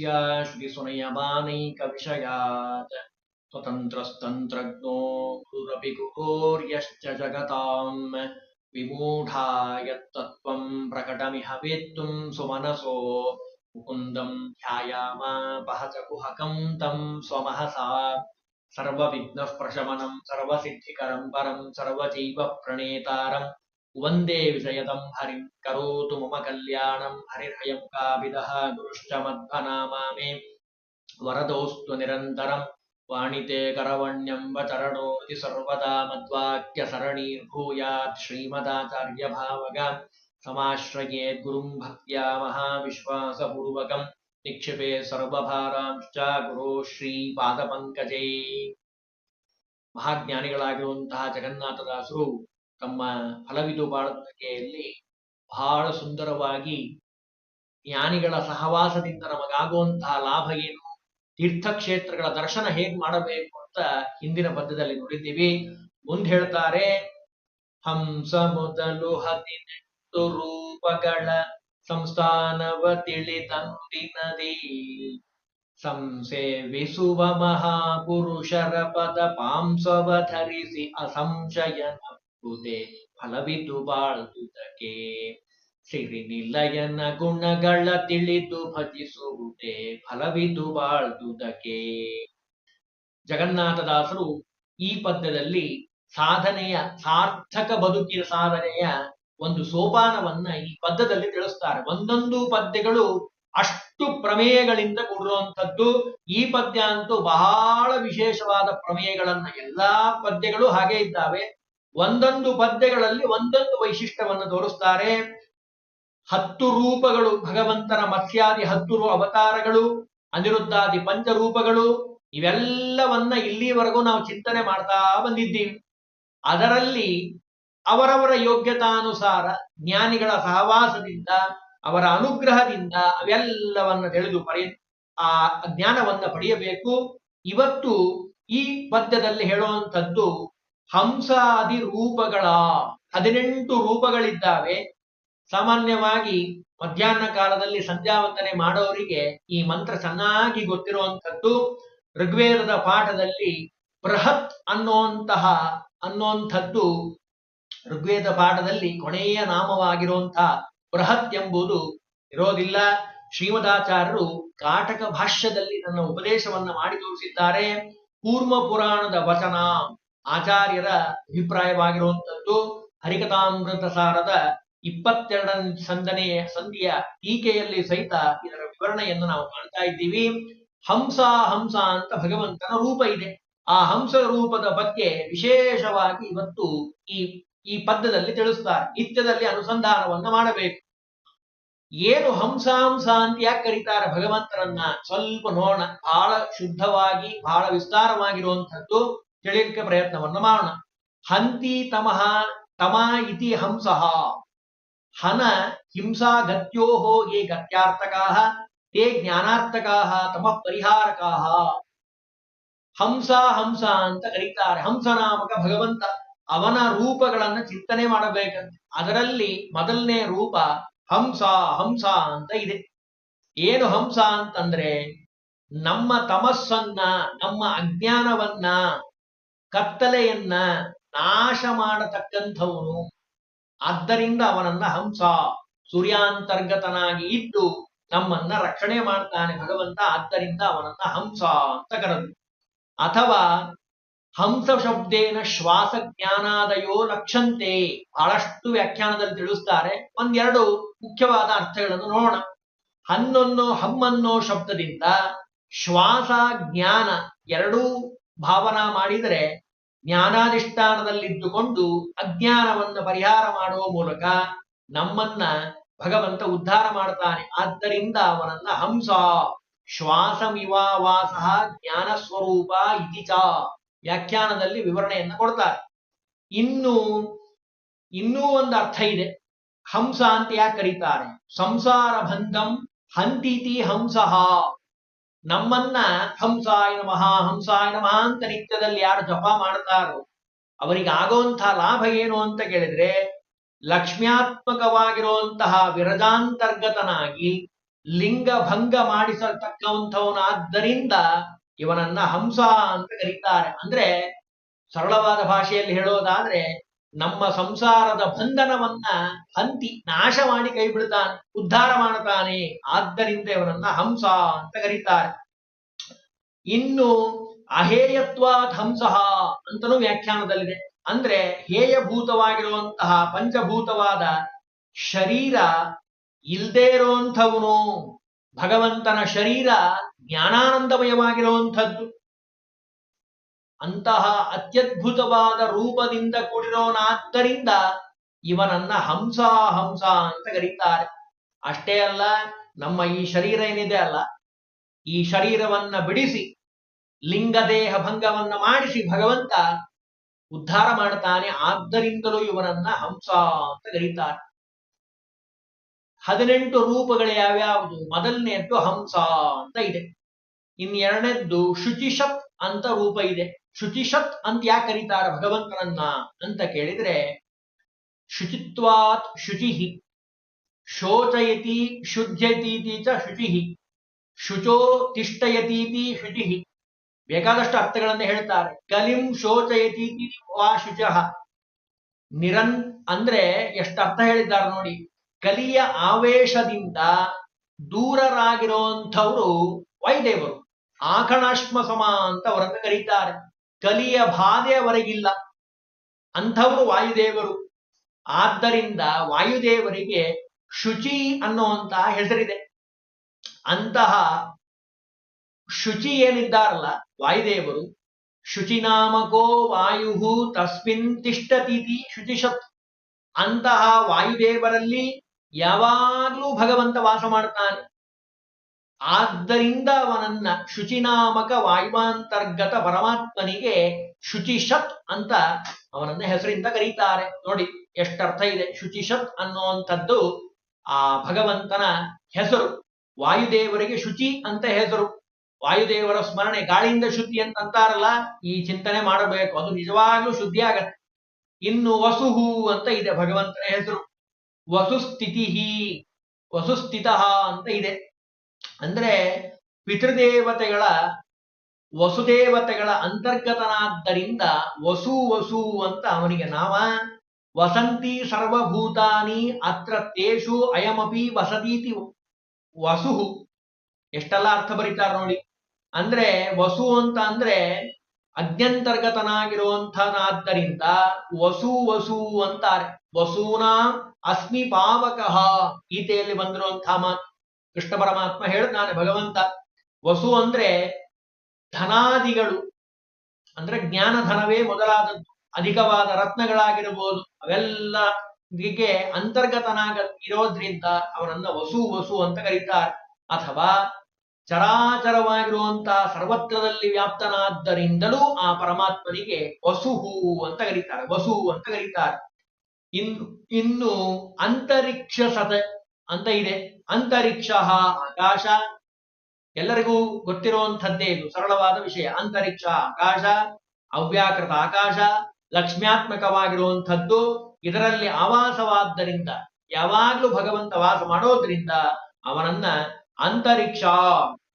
यस्य श्रीसुनयमानैकविषयात् स्वतन्त्रस्तन्त्रज्ञो गुरुरपि कुकोर्यश्च जगताम्। विमूढा यत्तत्त्वम् प्रकटमिह वेत्तुम् सुमनसो। मुकुन्दम् ध्यायामापहचकुहकम् तम् स्वमहसा। सर्वविघ्नः प्रशमनम् सर्वसिद्धिकरम् परम् सर्वजीवप्रणेतारम्। ಸರ್ವಜೈವ ಪ್ರಣೇತಾರಂ ವಂದೇ ವಿಷಯದಂ ಹರಿಂ ಕರೋತು ಮಮ ಕಲ್ಯಾಣಂ ಹರಿರ್ಹಯಂ ಕಾವಿದಃ ಗುರುಶ್ಚ ಮಧ್ವನಾಮಾ ಮೇ ವರದೋಸ್ತು ನಿರಂತರಂ ವಾಣಿತೆ ಕರವಣ್ಯಂಬ ಚರಣೋತಿ ಸರ್ವದಾ ಮದ್ವಾಕ್ಯ ಸರಣೀರ್ಭೂಯಾತ್ ಶ್ರೀಮದಾಚಾರ್ಯ ಭಾವಗ ಸಮಾಶ್ರಯೇತ್ ಗುರುಂ ಭಕ್ತ್ಯಾ ಮಹಾವಿಶ್ವಾಸಪೂರ್ವಕಂ ನಿಕ್ಷಿಪೆ ಸರ್ವಭಾರಾಂಶ್ಚ ಗುರು ಶ್ರೀ ಪಾದಪಂಕಜೇ ಮಹಾಜ್ಞಾನಿಗಳಾಗಿರುವಂತಹ ಜಗನ್ನಾಥದಾಸರು ತಮ್ಮ ಫಲವಿದು ಬಾಳಿಕೆಯಲ್ಲಿ ಬಹಳ ಸುಂದರವಾಗಿ ಜ್ಞಾನಿಗಳ ಸಹವಾಸದಿಂದ ನಮಗಾಗುವಂತಹ ಲಾಭ ಏನು? ತೀರ್ಥಕ್ಷೇತ್ರಗಳ ದರ್ಶನ ಹೇಗ್ ಮಾಡಬೇಕು ಅಂತ ಹಿಂದಿನ ಪದ್ಯದಲ್ಲಿ ನೋಡಿದ್ದೀವಿ. ಮುಂದೆ ಹೇಳ್ತಾರೆ, ಹಂಸ ಮೊದಲು ಹದಿನೆಂಟು ರೂಪಗಳ ಸಂಸ್ಥಾನವ ತಿಳಿದಂದಿನದಿ. ಸಂಸೇವಿಸುವ ಮಹಾಪುರುಷರ ಪದ ಪಾಂಸವ ಧರಿಸಿ ಅಸಂಶಯನಪ್ಪುದೆ ಫಲವಿದು ಬಾಳುವುದಕ್ಕೆ. ಸಿರಿ ನಿಲಯನ ಗುಣಗಳ ತಿಳಿದು ಭಜಿಸುವುದೇ ಫಲವಿದು ಬಾಳುವುದಕ್ಕೆ. ಜಗನ್ನಾಥದಾಸರು ಈ ಪದ್ಯದಲ್ಲಿ ಸಾಧನೆಯ, ಸಾರ್ಥಕ ಬದುಕಿನ ಸಾಧನೆಯ ಒಂದು ಸೋಪಾನವನ್ನ ಈ ಪದ್ಯದಲ್ಲಿ ತಿಳಿಸ್ತಾರೆ. ಒಂದೊಂದು ಪದ್ಯಗಳು ಅಷ್ಟು ಪ್ರಮೇಯಗಳಿಂದ ಕೂಡಿರುವಂಥದ್ದು. ಈ ಪದ್ಯ ಅಂತೂ ಬಹಳ ವಿಶೇಷವಾದ ಪ್ರಮೇಯಗಳನ್ನ ಎಲ್ಲಾ ಪದ್ಯಗಳು ಹಾಗೆ ಇದ್ದಾವೆ. ಒಂದೊಂದು ಪದ್ಯಗಳಲ್ಲಿ ಒಂದೊಂದು ವೈಶಿಷ್ಟ್ಯವನ್ನು ತೋರಿಸ್ತಾರೆ. ಹತ್ತು ರೂಪಗಳು, ಭಗವಂತನ ಮತ್ಸ್ಯಾದಿ ಹತ್ತು ಅವತಾರಗಳು, ಅನಿರುದ್ಧಾದಿ ಪಂಚರೂಪಗಳು, ಇವೆಲ್ಲವನ್ನ ಇಲ್ಲಿವರೆಗೂ ನಾವು ಚಿಂತನೆ ಮಾಡ್ತಾ ಬಂದಿದ್ದೀವಿ. ಅದರಲ್ಲಿ ಅವರವರ ಯೋಗ್ಯತಾನುಸಾರ, ಜ್ಞಾನಿಗಳ ಸಹವಾಸದಿಂದ, ಅವರ ಅನುಗ್ರಹದಿಂದ ಅವೆಲ್ಲವನ್ನ ತಿಳಿದು ಪರಿ, ಆ ಜ್ಞಾನವನ್ನ ಪಡೆಯಬೇಕು. ಇವತ್ತು ಈ ಪದ್ಯದಲ್ಲಿ ಹೇಳುವಂಥದ್ದು ಹಂಸಾದಿ ರೂಪಗಳ ಹದಿನೆಂಟು ರೂಪಗಳಿದ್ದಾವೆ. ಸಾಮಾನ್ಯವಾಗಿ ಮಧ್ಯಾಹ್ನ ಕಾಲದಲ್ಲಿ ಸಂಧ್ಯಾ ವಂದನೆ ಮಾಡೋರಿಗೆ ಈ ಮಂತ್ರ ಚೆನ್ನಾಗಿ ಗೊತ್ತಿರುವಂಥದ್ದು. ಋಗ್ವೇದದ ಪಾಠದಲ್ಲಿ ಬೃಹತ್ ಅನ್ನುವಂತಹ, ಅನ್ನುವಂಥದ್ದು ಋಗ್ವೇದ ಪಾಠದಲ್ಲಿ ಕೊನೆಯ ನಾಮವಾಗಿರುವಂತಹ ಬೃಹತ್ ಎಂಬುದು ಇರೋದಿಲ್ಲ. ಶ್ರೀಮದಾಚಾರ್ಯರು ಕಾಟಕ ಭಾಷ್ಯದಲ್ಲಿ ತನ್ನ ಉಪದೇಶವನ್ನ ಮಾಡಿ ತೋರಿಸಿದ್ದಾರೆ. ಕೂರ್ಮ ಪುರಾಣದ ವಚನ ಆಚಾರ್ಯರ ಅಭಿಪ್ರಾಯವಾಗಿರುವಂಥದ್ದು. ಹರಿಕಥಾಮೃತ ಸಾರದ ಇಪ್ಪತ್ತೆರಡನೇ ಸಂದನೆಯ ಸಂಧಿಯ ಟೀಕೆಯಲ್ಲಿ ಸಹಿತ ಇದರ ವಿವರಣೆಯನ್ನು ನಾವು ಕಾಣ್ತಾ ಇದ್ದೀವಿ. ಹಂಸ ಹಂಸ ಅಂತ ಭಗವಂತನ ರೂಪ ಇದೆ. ಆ ಹಂಸ ರೂಪದ ಬಗ್ಗೆ ವಿಶೇಷವಾಗಿ ಇವತ್ತು ಈ ಈ ಪದ್ಯದಲ್ಲಿ ತಿಳಿಸ್ತಾರೆ. ನಿತ್ಯದಲ್ಲಿ ಅನುಸಂಧಾನವನ್ನ ಮಾಡಬೇಕು. ಏನು ಹಂಸ ಹಂಸ ಅಂತ ಯಾಕೆ ಕರೀತಾರೆ ಭಗವಂತನನ್ನ? ಸ್ವಲ್ಪ ನೋಡೋಣ. ಬಹಳ ಶುದ್ಧವಾಗಿ ಬಹಳ ವಿಸ್ತಾರವಾಗಿರುವಂಥದ್ದು. ತಿಳಿಯಲಿಕ್ಕೆ ಪ್ರಯತ್ನವನ್ನು ಮಾಡೋಣ. ಹಂತಿ ತಮಃ ತಮ ಇತಿ ಹಂಸಃ. ಹನ ಹಿಂಸಾ ಗತ್ಯೋ ಯೇ ಗತ್ಯಾರ್ಥಕಾ ತೇ ಜ್ಞಾನಾರ್ಥಕಾ, ತಮ ಪರಿಹಾರಕಾ. ಹಂಸ ಹಂಸ ಅಂತ ಕರೀತಾರೆ. ಹಂಸನಾಮಕ ಭಗವಂತ ಅವನ ರೂಪಗಳನ್ನ ಚಿಂತನೆ ಮಾಡಬೇಕಂತೆ. ಅದರಲ್ಲಿ ಮೊದಲನೇ ರೂಪ ಹಂಸ ಹಂಸ ಅಂತ ಇದೆ. ಏನು ಹಂಸ ಅಂತಂದ್ರೆ ನಮ್ಮ ತಮಸ್ಸನ್ನ, ನಮ್ಮ ಅಜ್ಞಾನವನ್ನ ಕತ್ತಲೆಯನ್ನ ನಾಶ ಮಾಡತಕ್ಕಂಥವನು. ಆದ್ದರಿಂದ ಅವನನ್ನ ಹಂಸ, ಸೂರ್ಯಾಂತರ್ಗತನಾಗಿ ಇದ್ದು ನಮ್ಮನ್ನ ರಕ್ಷಣೆ ಮಾಡ್ತಾನೆ ಭಗವಂತ, ಆದ್ದರಿಂದ ಅವನನ್ನ ಹಂಸ ಅಂತ ಕರೆದು. ಅಥವಾ ಹಂಸ ಶಬ್ದೇನ ಶ್ವಾಸ ಜ್ಞಾನಾದಯೋ ಲಕ್ಷಂತೆ ಬಹಳಷ್ಟು ವ್ಯಾಖ್ಯಾನದಲ್ಲಿ ತಿಳಿಸ್ತಾರೆ. ಒಂದೆರಡು ಮುಖ್ಯವಾದ ಅರ್ಥಗಳನ್ನು ನೋಡೋಣ. ಹನ್ನೊನ್ನೋ ಹಮ್ಮನ್ನೋ ಶಬ್ದದಿಂದ ಶ್ವಾಸ ಜ್ಞಾನ ಎರಡೂ ಭಾವನಾ ಮಾಡಿದರೆ ಜ್ಞಾನಾಧಿಷ್ಠಾನದಲ್ಲಿದ್ದುಕೊಂಡು ಅಜ್ಞಾನವನ್ನು ಪರಿಹಾರ ಮಾಡುವ ಮೂಲಕ ನಮ್ಮನ್ನ ಭಗವಂತ ಉದ್ಧಾರ ಮಾಡ್ತಾನೆ. ಆದ್ದರಿಂದ ಅವನನ್ನ ಹಂಸ ಶ್ವಾಸಮಿವಾವಾಸ ಜ್ಞಾನ ಸ್ವರೂಪ ಇತಿ ಚ ವ್ಯಾಖ್ಯಾನದಲ್ಲಿ ವಿವರಣೆಯನ್ನು ಕೊಡ್ತಾರೆ. ಇನ್ನು, ಇನ್ನೂ ಒಂದು ಅರ್ಥ ಇದೆ. ಹಂಸ ಅಂತ ಯಾಕೆ ಕರೀತಾರೆ? ಸಂಸಾರ ಬಂಧಂ ಹಂತಿತಿ ಹಂಸಃ. ನಮ್ಮನ್ನ ಹಂಸಾಯ ನಮಃ ಹಂಸಾಯ ನಮಃ ಅಂತ ನಿತ್ಯದಲ್ಲಿ ಯಾರು ಜಪ ಮಾಡ್ತಾರೋ, ಅವರಿಗೆ ಆಗುವಂತಹ ಲಾಭ ಏನು ಅಂತ ಕೇಳಿದ್ರೆ, ಲಕ್ಷ್ಮ್ಯಾತ್ಮಕವಾಗಿರುವಂತಹ ವಿರಜಾಂತರ್ಗತನಾಗಿ ಲಿಂಗ ಭಂಗ ಮಾಡಿಸತಕ್ಕಂಥವನಾದ್ದರಿಂದ ಇವನನ್ನ ಹಂಸ ಅಂತ ಕರೀತಾರೆ. ಅಂದ್ರೆ ಸರಳವಾದ ಭಾಷೆಯಲ್ಲಿ ಹೇಳೋದಾದ್ರೆ ನಮ್ಮ ಸಂಸಾರದ ಬಂಧನವನ್ನ ಹಂತಿ ನಾಶ ಮಾಡಿ ಕೈ ಬಿಡ್ತಾನೆ ಉದ್ಧಾರ ಮಾಡುತ್ತಾನೆ. ಆದ್ದರಿಂದ ಇವನನ್ನ ಹಂಸ ಅಂತ ಕರೀತಾರೆ. ಇನ್ನು ಅಹೇಯತ್ವಾತ್ ಹಂಸಃ ಅಂತನೂ ವ್ಯಾಖ್ಯಾನದಲ್ಲಿದೆ. ಅಂದ್ರೆ ಹೇಯಭೂತವಾಗಿರುವಂತಹ ಪಂಚಭೂತವಾದ ಶರೀರ ಇಲ್ದೇ ಇರುವಂಥವನು. ಭಗವಂತನ ಶರೀರ ಜ್ಞಾನಾನಂದಮಯವಾಗಿರುವಂಥದ್ದು. ಅಂತಹ ಅತ್ಯದ್ಭುತವಾದ ರೂಪದಿಂದ ಕೂಡಿರೋನಾದ್ದರಿಂದ ಇವನನ್ನ ಹಂಸ ಹಂಸ ಅಂತ ಕರೀತಾರೆ. ಅಷ್ಟೇ ಅಲ್ಲ, ನಮ್ಮ ಈ ಶರೀರ ಏನಿದೆ ಅಲ್ಲ, ಈ ಶರೀರವನ್ನ ಬಿಡಿಸಿ, ಲಿಂಗದೇಹ ಭಂಗವನ್ನ ಮಾಡಿಸಿ ಭಗವಂತ ಉದ್ಧಾರ ಮಾಡ್ತಾನೆ, ಆದ್ದರಿಂದಲೂ ಇವನನ್ನ ಹಂಸ ಅಂತ ಕರೀತಾರೆ. ಹದಿನೆಂಟು ರೂಪಗಳು ಯಾವ್ಯಾವುದು? ಮೊದಲನೆಯದ್ದು ಹಂಸ ಅಂತ ಇದೆ. ಇನ್ ಶುಚಿಶಪ್ ಅಂತ ರೂಪ ಇದೆ. ಶುಚಿಷತ್ ಅಂತ ಯಾಕೆ ಕರೀತಾರೆ ಭಗವಂತನನ್ನ ಅಂತ ಕೇಳಿದ್ರೆ, ಶುಚಿತ್ವಾತ್ ಶುಚಿಹಿ, ಶೋಚಯತಿ ಶುದ್ಧಯತೀತಿ ಚ ಶುಚಿಹಿ, ಶುಚೋ ತಿಷ್ಟಯತೀತಿ ಶುಚಿಹಿ, ಬೇಕಾದಷ್ಟು ಅರ್ಥಗಳನ್ನ ಹೇಳ್ತಾರೆ. ಕಲಿಂ ಶೋಚಯತೀತಿ ವಾ ಶುಚಃ. ನಿರನ್ ಅಂದ್ರೆ ಎಷ್ಟು ಅರ್ಥ ಹೇಳಿದ್ದಾರೆ ನೋಡಿ. ಕಲಿಯ ಆವೇಶದಿಂದ ದೂರರಾಗಿರೋಂಥವ್ರು ವೈದೇವರು ಆಕಣಾಶ್ಮ ಸಮ ಅಂತ ಅವರನ್ನು ಕರೀತಾರೆ. ಕಲಿಯ ಬಾಧೆ ಅವರಿಗಿಲ್ಲ. ಅಂಥವರು ವಾಯುದೇವರು. ಆದ್ದರಿಂದ ವಾಯುದೇವರಿಗೆ ಶುಚಿ ಅನ್ನುವಂತಹ ಹೆಸರಿದೆ. ಅಂತಹ ಶುಚಿ ಏನಿದ್ದಾರಲ್ಲ ವಾಯುದೇವರು, ಶುಚಿನಾಮಕೋ ವಾಯು ತಸ್ಮಿನ್ ತಿಷ್ಟತೀತಿ ಶುಚಿಷತ್ ಅಂತಹ ವಾಯುದೇವರಲ್ಲಿ ಯಾವಾಗಲೂ ಭಗವಂತ ವಾಸ ಮಾಡ್ತಾನೆ. ಆದ್ದರಿಂದ ಅವನನ್ನ ಶುಚಿನಾಮಕ ವಾಯುವಾಂತರ್ಗತ ಪರಮಾತ್ಮನಿಗೆ ಶುಚಿಷತ್ ಅಂತ ಅವನನ್ನ ಹೆಸರಿಂದ ಕರೀತಾರೆ. ನೋಡಿ, ಎಷ್ಟರ್ಥ ಇದೆ. ಶುಚಿಷತ್ ಅನ್ನುವಂಥದ್ದು ಆ ಭಗವಂತನ ಹೆಸರು. ವಾಯುದೇವರಿಗೆ ಶುಚಿ ಅಂತ ಹೆಸರು. ವಾಯುದೇವರ ಸ್ಮರಣೆ ಗಾಳಿಯಿಂದ ಶುದ್ಧಿ ಅಂತ ಅಂತಾರಲ್ಲ, ಈ ಚಿಂತನೆ ಮಾಡಬೇಕು. ಅದು ನಿಜವಾಗ್ಲೂ ಶುದ್ಧಿ ಆಗತ್ತೆ. ಇನ್ನು ವಸುಹು ಅಂತ ಇದೆ ಭಗವಂತನ ಹೆಸರು. ವಸುಸ್ಥಿತಿ ವಸುಸ್ಥಿತ ಅಂತ ಇದೆ. ಅಂದ್ರೆ ಪಿತೃದೇವತೆಗಳ, ವಸುದೇವತೆಗಳ ಅಂತರ್ಗತನಾದ್ದರಿಂದ ವಸು ವಸು ಅಂತ ಅವನಿಗೆ ನಾಮ ವಸಂತಿ ಸರ್ವಭೂತಾನಿ ಅತ್ರ ತೇಷು ಅಯಮಪಿ ವಸತೀತಿ ವಸು. ಎಷ್ಟೆಲ್ಲ ಅರ್ಥ ಬರೀತಾರೆ ನೋಡಿ. ಅಂದ್ರೆ ವಸು ಅಂತ ಅಂದ್ರೆ ಅಜ್ಞಂತರ್ಗತನಾಗಿರುವಂತನಾದ್ದರಿಂದ ವಸು ವಸು ಅಂತಾರೆ. ವಸೂನಾ ಅಸ್ಮಿ ಪಾವಕಃ. ಗೀತೆಯಲ್ಲಿ ಬಂದಿರುವಂತಹ ಮಾತು. ಕೃಷ್ಣ ಪರಮಾತ್ಮ ಹೇಳ್ತಾನೆ ಭಗವಂತ. ವಸು ಅಂದ್ರೆ ಧನಾದಿಗಳು. ಅಂದ್ರೆ ಜ್ಞಾನ ಧನವೇ ಮೊದಲಾದದ್ದು. ಅಧಿಕವಾದ ರತ್ನಗಳಾಗಿರಬಹುದು ಅವೆಲ್ಲ ಅಂತರ್ಗತನಾಗ ಇರೋದ್ರಿಂದ ಅವನನ್ನ ವಸು ವಸು ಅಂತ ಕರೀತಾರೆ. ಅಥವಾ ಚರಾಚರವಾಗಿರುವಂತಹ ಸರ್ವತ್ರದಲ್ಲಿ ವ್ಯಾಪ್ತನಾದ್ದರಿಂದಲೂ ಆ ಪರಮಾತ್ಮನಿಗೆ ವಸುಹು ಅಂತ ಕರೀತಾರೆ. ವಸು ಅಂತ ಕರೀತಾರೆ. ಇನ್ನು ಇನ್ನು ಅಂತರಿಕ್ಷ ಸತ ಅಂತ ಇದೆ. ಅಂತರಿಕ್ಷ ಆಕಾಶ. ಎಲ್ಲರಿಗೂ ಗೊತ್ತಿರುವಂಥದ್ದೇ ಇದು, ಸರಳವಾದ ವಿಷಯ. ಅಂತರಿಕ್ಷ ಆಕಾಶ, ಅವ್ಯಾಕೃತ ಆಕಾಶ, ಲಕ್ಷ್ಮ್ಯಾತ್ಮಕವಾಗಿರುವಂಥದ್ದು, ಇದರಲ್ಲಿ ಆವಾಸವಾದ್ದರಿಂದ, ಯಾವಾಗ್ಲೂ ಭಗವಂತ ವಾಸ ಮಾಡೋದ್ರಿಂದ ಅವನನ್ನ ಅಂತರಿಕ್ಷ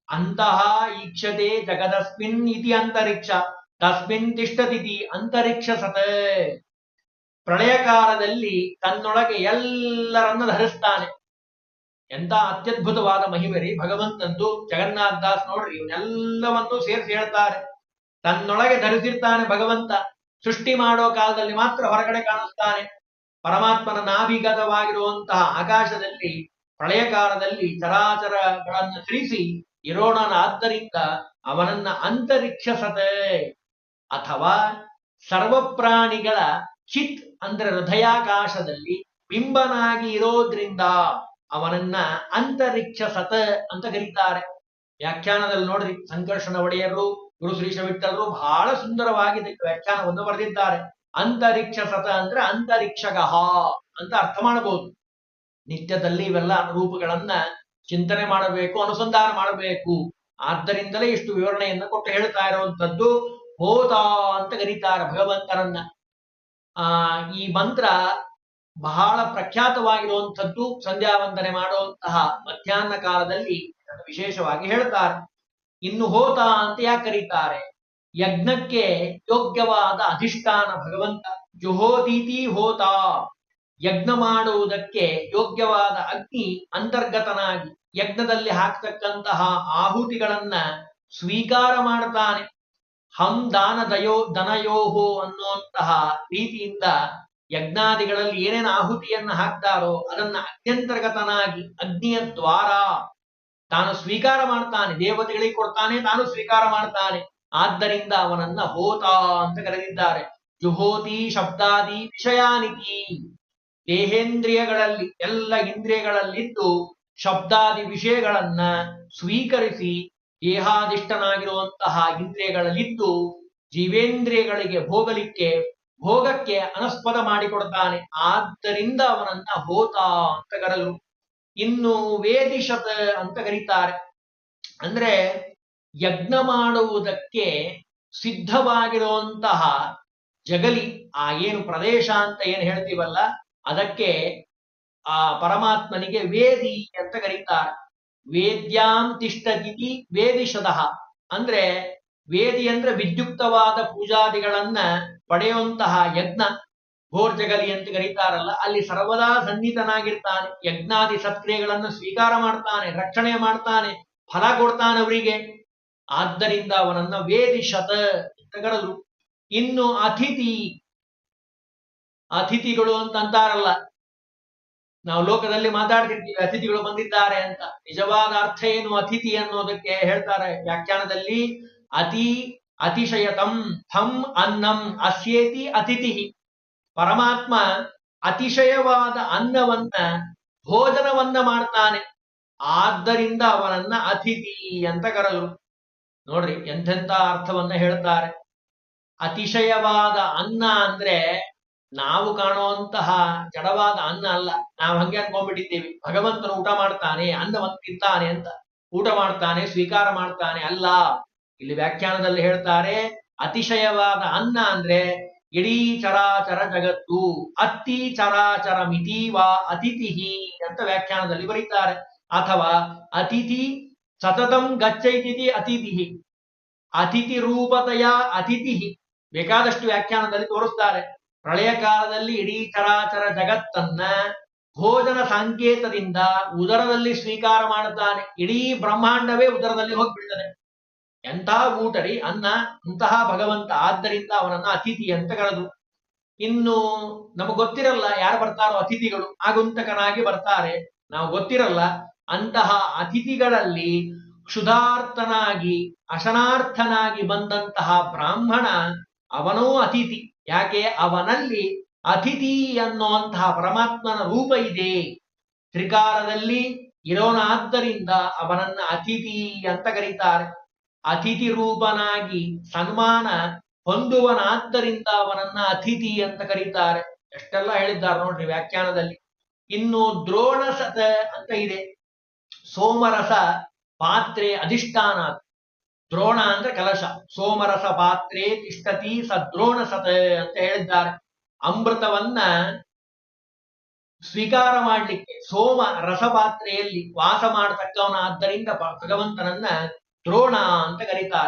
ಅಂತಹ ಈಕ್ಷತೆ ಜಗದಸ್ಮಿನ್ ಇತಿ ಅಂತರಿಕ್ಷ, ತಸ್ಮಿನ್ ತಿಷ್ಟತಿಥಿ ಅಂತರಿಕ್ಷ ಸತ ಪ್ರಳಯ ಕಾಲದಲ್ಲಿ ತನ್ನೊಳಗೆ ಎಲ್ಲರನ್ನ ಧರಿಸ್ತಾನೆ. ಎಂತ ಅತ್ಯದ್ಭುತವಾದ ಮಹಿಮರಿ ಭಗವಂತಂದು ಜಗನ್ನಾಥ ದಾಸ್ ನೋಡ್ರಿ, ಇವನ್ನೆಲ್ಲವನ್ನು ಸೇರಿಸಿ ಹೇಳ್ತಾರೆ. ತನ್ನೊಳಗೆ ಧರಿಸಿರ್ತಾನೆ ಭಗವಂತ. ಸೃಷ್ಟಿ ಮಾಡೋ ಕಾಲದಲ್ಲಿ ಮಾತ್ರ ಹೊರಗಡೆ ಕಾಣಿಸ್ತಾನೆ. ಪರಮಾತ್ಮನ ನಾಭಿಗತವಾಗಿರುವಂತಹ ಆಕಾಶದಲ್ಲಿ, ಪ್ರಳಯ ಕಾಲದಲ್ಲಿ ಚರಾಚರಗಳನ್ನು ಧರಿಸಿ ಇರೋಣನಾದ್ದರಿಂದ ಅವನನ್ನ ಅಂತರಿಕ್ಷ ಸತೆ ಅಥವಾ ಸರ್ವಪ್ರಾಣಿಗಳ ಚಿತ್ ಅಂದ್ರೆ ಹೃದಯಾಕಾಶದಲ್ಲಿ ಬಿಂಬನಾಗಿ ಇರೋದ್ರಿಂದ ಅವನನ್ನ ಅಂತರಿಕ್ಷ ಸತ ಅಂತ ಕರೀತಾರೆ. ವ್ಯಾಖ್ಯಾನದಲ್ಲಿ ನೋಡ್ರಿ, ಸಂಕರ್ಷಣ ಒಡೆಯರು, ಗುರು ಶ್ರೀ ವಿಠಲರು ಬಹಳ ಸುಂದರವಾಗಿ ವ್ಯಾಖ್ಯಾನವನ್ನು ಬರೆದಿದ್ದಾರೆ. ಅಂತರಿಕ್ಷ ಸತ ಅಂದ್ರೆ ಅಂತರಿಕ್ಷಗಹ ಅಂತ ಅರ್ಥ ಮಾಡಬಹುದು. ನಿತ್ಯದಲ್ಲಿ ಇವೆಲ್ಲ ರೂಪಗಳನ್ನ ಚಿಂತನೆ ಮಾಡಬೇಕು, ಅನುಸಂಧಾನ ಮಾಡಬೇಕು. ಆದ್ದರಿಂದಲೇ ಇಷ್ಟು ವಿವರಣೆಯನ್ನು ಕೊಟ್ಟು ಹೇಳ್ತಾ ಇರುವಂತದ್ದು ಹೋದ ಅಂತ ಕರೀತಾರೆ ಭಗವಂತನನ್ನ. ಆ, ಈ ಮಂತ್ರ ಬಹಳ ಪ್ರಖ್ಯಾತವಾಗಿರುವಂಥದ್ದು ಸಂಧ್ಯಾ ವಂದನೆ ಮಾಡುವಂತಹ ಮಧ್ಯಾಹ್ನ ಕಾಲದಲ್ಲಿ ವಿಶೇಷವಾಗಿ ಹೇಳ್ತಾರೆ. ಇನ್ನು ಹೋತ ಅಂತ ಯಾಕೆ ಕರೀತಾರೆ? ಯಜ್ಞಕ್ಕೆ ಯೋಗ್ಯವಾದ ಅಧಿಷ್ಠಾನ ಭಗವಂತ. ಜುಹೋತೀತಿ ಹೋತ. ಯಜ್ಞ ಮಾಡುವುದಕ್ಕೆ ಯೋಗ್ಯವಾದ ಅಗ್ನಿ ಅಂತರ್ಗತನಾಗಿ ಯಜ್ಞದಲ್ಲಿ ಹಾಕ್ತಕ್ಕಂತಹ ಆಹುತಿಗಳನ್ನ ಸ್ವೀಕಾರ ಮಾಡ್ತಾನೆ. ಹಂ ದಾನ ದಯೋ ದನಯೋಹೋ ಅನ್ನುವಂತಹ ರೀತಿಯಿಂದ ಯಜ್ಞಾದಿಗಳಲ್ಲಿ ಏನೇನು ಆಹುತಿಯನ್ನ ಹಾಕ್ತಾರೋ ಅದನ್ನ ಅತ್ಯಂತರ್ಗತನಾಗಿ ಅಗ್ನಿಯ ದ್ವಾರ ತಾನು ಸ್ವೀಕಾರ ಮಾಡ್ತಾನೆ, ದೇವತೆಗಳಿಗೆ ಕೊಡ್ತಾನೆ, ತಾನು ಸ್ವೀಕಾರ ಮಾಡ್ತಾನೆ. ಆದ್ದರಿಂದ ಅವನನ್ನ ಹೋತ ಅಂತ ಕರೆದಿದ್ದಾರೆ. ಜುಹೋತಿ ಶಬ್ದಾದಿ ವಿಷಯಾನಿತಿ. ದೇಹೇಂದ್ರಿಯಗಳಲ್ಲಿ ಎಲ್ಲ ಇಂದ್ರಿಯಗಳಲ್ಲಿದ್ದು ಶಬ್ದಾದಿ ವಿಷಯಗಳನ್ನ ಸ್ವೀಕರಿಸಿ ದೇಹಾದಿಷ್ಟನಾಗಿರುವಂತಹ ಇಂದ್ರಿಯಗಳಲ್ಲಿದ್ದು ಜೀವೇಂದ್ರಿಯಗಳಿಗೆ ಭೋಗಲಿಕ್ಕೆ ಭೋಗಕ್ಕೆ ಅನಸ್ಪದ ಮಾಡಿಕೊಡ್ತಾನೆ. ಆದ್ದರಿಂದ ಅವನನ್ನ ಹೋತ ಅಂತ ಕರಲು ಇನ್ನು ವೇದಿಶತ ಅಂತ ಕರೀತಾರೆ. ಅಂದ್ರೆ ಯಜ್ಞ ಮಾಡುವುದಕ್ಕೆ ಸಿದ್ಧವಾಗಿರುವಂತಹ ಜಗಲಿ, ಆ ಏನು ಪ್ರದೇಶ ಅಂತ ಏನು ಹೇಳ್ತೀವಲ್ಲ, ಅದಕ್ಕೆ ಆ ಪರಮಾತ್ಮನಿಗೆ ವೇದಿ ಅಂತ ಕರೀತಾರೆ. ವೇದ್ಯಾಂ ತಿಷ್ಟತಿಥಿ ವೇದಿಷದ ಅಂದ್ರೆ ವೇದಿ ಅಂದ್ರೆ ವಿದ್ಯುಕ್ತವಾದ ಪೂಜಾದಿಗಳನ್ನ ಪಡೆಯುವಂತಹ ಯಜ್ಞ ಘೋರ್ಜಗಲಿ ಅಂತ ಕರೀತಾರಲ್ಲ, ಅಲ್ಲಿ ಸರ್ವದಾ ಸನ್ನಿಹಿತನಾಗಿರ್ತಾನೆ ಯಜ್ಞಾದಿ ಸತ್ಕ್ರಿಯೆಗಳನ್ನು ಸ್ವೀಕಾರ ಮಾಡ್ತಾನೆ, ರಕ್ಷಣೆ ಮಾಡ್ತಾನೆ, ಫಲ ಕೊಡ್ತಾನೆ ಅವರಿಗೆ. ಆದ್ದರಿಂದ ಅವನನ್ನ ವೇದಿಶತ ಅಂತ ಕರೆದ್ರು. ಇನ್ನು ಅತಿಥಿ, ಅತಿಥಿಗಳು ಅಂತ ಅಂತಾರಲ್ಲ. ನಾವು ಲೋಕದಲ್ಲಿ ಮಾತಾಡ್ತಿರ್ತೀವಿ, ಅತಿಥಿಗಳು ಬಂದಿದ್ದಾರೆ ಅಂತ. ನಿಜವಾದ ಅರ್ಥ ಏನು ಅತಿಥಿ ಅನ್ನೋದಕ್ಕೆ ಹೇಳ್ತಾರೆ ವ್ಯಾಖ್ಯಾನದಲ್ಲಿ. ಅತಿ ಅತಿಶಯತಂ ಥಂ ಅನ್ನಂ ಅಸ್ಯೇತಿ ಅತಿಥಿ. ಪರಮಾತ್ಮ ಅತಿಶಯವಾದ ಅನ್ನವನ್ನ, ಭೋಜನವನ್ನ ಮಾಡ್ತಾನೆ. ಆದ್ದರಿಂದ ಅವನನ್ನ ಅತಿಥಿ ಅಂತ ಕರೆದರು. ನೋಡ್ರಿ, ಎಂಥೆಂಥ ಅರ್ಥವನ್ನ ಹೇಳ್ತಾರೆ. ಅತಿಶಯವಾದ ಅನ್ನ ಅಂದ್ರೆ ನಾವು ಕಾಣುವಂತಹ ಜಡವಾದ ಅನ್ನ ಅಲ್ಲ. ನಾವು ಹಂಗೆ ಅನ್ಕೊಂಡ್ಬಿಟ್ಟಿದ್ದೀವಿ. ಭಗವಂತನು ಊಟ ಮಾಡ್ತಾನೆ, ಅನ್ನವನ್ನು ತಿಂತಾನೆ ಅಂತ. ಊಟ ಮಾಡ್ತಾನೆ, ಸ್ವೀಕಾರ ಮಾಡ್ತಾನೆ. ಅಲ್ಲ ಇಲ್ಲಿ ವ್ಯಾಖ್ಯಾನದಲ್ಲಿ ಹೇಳ್ತಾರೆ, ಅತಿಶಯವಾದ ಅನ್ನ ಅಂದ್ರೆ ಇಡೀ ಚರಾಚರ ಜಗತ್ತು ಅತಿ ಚರಾಚರ ಮಿತಿ ವಾ ಅತಿಥಿ ಅಂತ ವ್ಯಾಖ್ಯಾನದಲ್ಲಿ ಬರೀತಾರೆ. ಅಥವಾ ಅತಿಥಿ ಸತತಂ ಗಚ್ಚೈತಿಥಿ ಅತಿಥಿ ಅತಿಥಿ ರೂಪತೆಯ ಅತಿಥಿ ಬೇಕಾದಷ್ಟು ವ್ಯಾಖ್ಯಾನದಲ್ಲಿ ತೋರಿಸ್ತಾರೆ. ಪ್ರಳಯ ಕಾಲದಲ್ಲಿ ಇಡೀ ಚರಾಚರ ಜಗತ್ತನ್ನ ಭೋಜನ ಸಂಕೇತದಿಂದ ಉದರದಲ್ಲಿ ಸ್ವೀಕಾರ ಮಾಡುತ್ತಾನೆ. ಇಡೀ ಬ್ರಹ್ಮಾಂಡವೇ ಉದರದಲ್ಲಿ ಹೋಗ್ಬಿಡ್ತದೆ. ಎಂತಹ ಊಟರಿ ಅನ್ನ ಅಂತಹ ಭಗವಂತ ಆದ್ದರಿಂದ ಅವನನ್ನ ಅತಿಥಿ ಅಂತ ಕರೆದು. ಇನ್ನು ನಮಗೆ ಗೊತ್ತಿರಲ್ಲ ಯಾರು ಬರ್ತಾರೋ ಅತಿಥಿಗಳು. ಆಗುಂತಕನಾಗಿ ಬರ್ತಾರೆ. ನಾವು ಗೊತ್ತಿರಲ್ಲ. ಅಂತಹ ಅತಿಥಿಗಳಲ್ಲಿ ಕ್ಷುಧಾರ್ಥನಾಗಿ ಅಶನಾರ್ಥನಾಗಿ ಬಂದಂತಹ ಬ್ರಾಹ್ಮಣ ಅವನೋ ಅತಿಥಿ. ಯಾಕೆ? ಅವನಲ್ಲಿ ಅತಿಥಿ ಅನ್ನುವಂತಹ ಪರಮಾತ್ಮನ ರೂಪ ಇದೆ. ತ್ರಿಕಾಲದಲ್ಲಿ ಇರೋನಾದ್ದರಿಂದ ಅವನನ್ನ ಅತಿಥಿ ಅಂತ ಕರೀತಾರೆ. ಅತಿಥಿ ರೂಪನಾಗಿ ಸನ್ಮಾನ ಹೊಂದುವನಾದ್ದರಿಂದ ಅವನನ್ನ ಅತಿಥಿ ಅಂತ ಕರೀತಾರೆ. ಎಷ್ಟೆಲ್ಲ ಹೇಳಿದ್ದಾರೆ ನೋಡ್ರಿ ವ್ಯಾಖ್ಯಾನದಲ್ಲಿ. ಇನ್ನು ದ್ರೋಣಸತ ಅಂತ ಇದೆ. ಸೋಮರಸ ಪಾತ್ರೆ ಅಧಿಷ್ಠಾನ ದ್ರೋಣ ಅಂದ್ರೆ ಕಲಶ. ಸೋಮರಸ ಪಾತ್ರೆ ತಿಷ್ಟತಿ ಸದ್ರೋಣ ಸತ ಅಂತ ಹೇಳಿದ್ದಾರೆ. ಅಮೃತವನ್ನ ಸ್ವೀಕಾರ ಮಾಡಲಿಕ್ಕೆ ಸೋಮ ರಸಪಾತ್ರೆಯಲ್ಲಿ ವಾಸ ಮಾಡತಕ್ಕವನಾದ್ದರಿಂದ ಭಗವಂತನನ್ನ ದ್ರೋಣ ಅಂತ ಕರೀತಾರೆ.